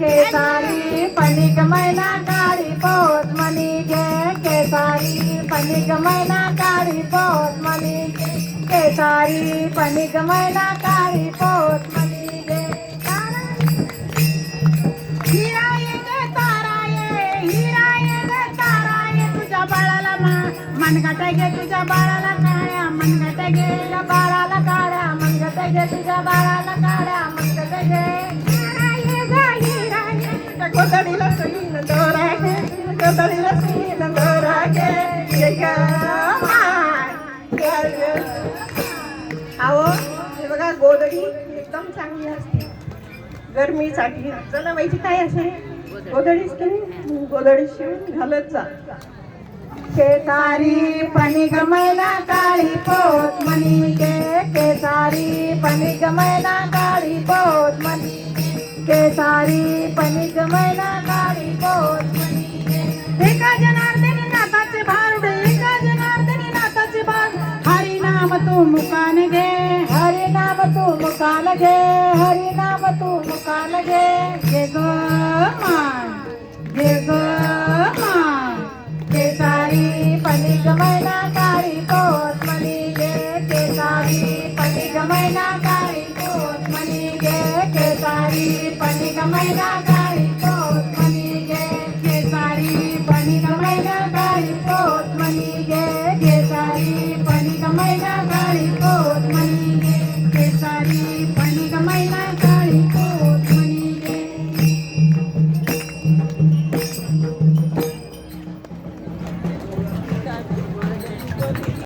केसारी पनिक मैना काळी पोत मनी घे केसारी पनिक मैना काळी पोत मनी घे केसारी पनिक मैना काळी पोत मनी घे हिरा ये गे तारा ये हिरा ये गे तारा तुझ्या अहो हे बघा गोदडी एकदम चांगली असते. गरमीसाठी जनाबाईची काय असे गोदडीच की नाही? गोदडी शिवून घालत जा. केसारी पणी गमैना काळी पोत मनी के केसारी पणी गमैना काळी पोत मनी केसारी पणी गमैना काळी पोत एका जनार्दनी नाथाचे भारुडे एका जनार्दनी नाथाचे भार. हरी नाम तू मुकान घे हरी नाम तू मुकान घे हरी नाम तू मुकान घे. घे ग माय घे ग माय. केसारी पनिक मैना काळी पोत मनी गे केसारी पनिक मैना काळी पोत मनी गे केसारी पनिक मैना Bye.